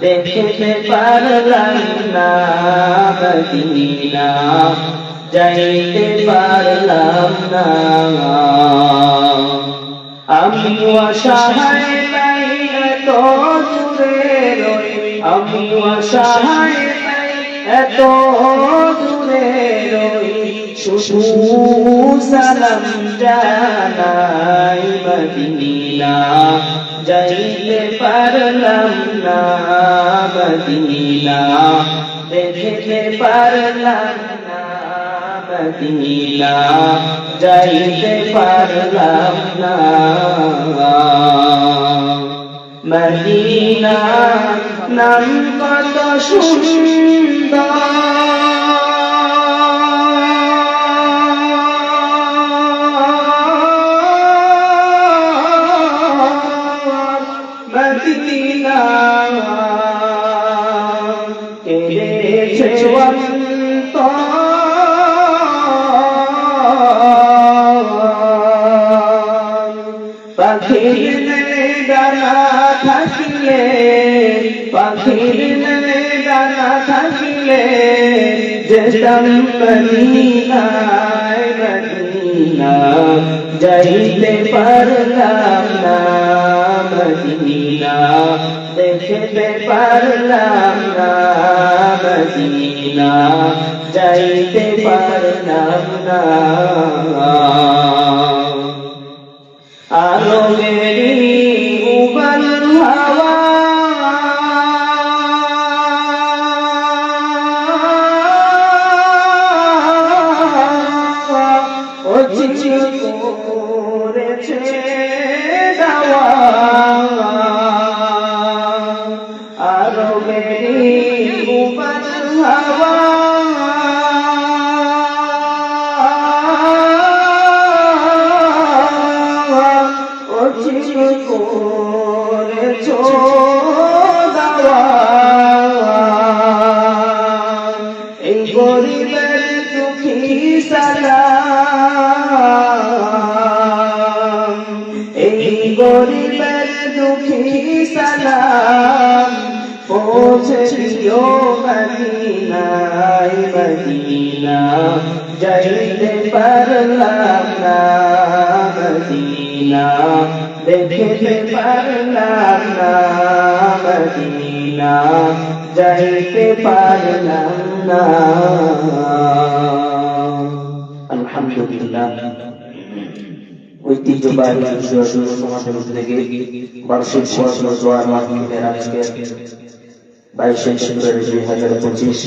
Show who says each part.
Speaker 1: দেখতে পারলাম না মদিনা। যাইতে পারলাম না। আমি অসহায় নাই এত দূরে আমি অসহায় এত দূরে শুধু সালাম জানাই মদিনা যাইতে পারলাম না মদিনা। দেখতে পারলাম মদিনা, যাইতে পারলাম না। মদিনা নাম কত সুন্দর। ডানা থাকিলে পাখির ডানা থাকিলে যেতাম মদিনায় মদিনা যাইতে পারলাম না মদিনা দেখতে পারলাম না মদিনা যাইতে পারলাম না। আলো মেরি উবল হাওয়া। ও চিঠি করেছে। এই গরিবের দুঃখী সালাম এই গরিবের দুঃখী সালাম পৌঁছে দিও মদিনায়, মদিনা। যাইতে পারলাম না মদিনা। দেখতে পারলাম না মদিনা যাইতে পারলাম না। আলহামদুলিল্লাহ। ঐতিহ্যবাহী সমাজের উদ্যোগে বার্ষিক পড়াশোনা জোয়ার মাহফিলের আজকে বাইশে ফেব্রুয়ারি দুই হাজার পঁচিশ।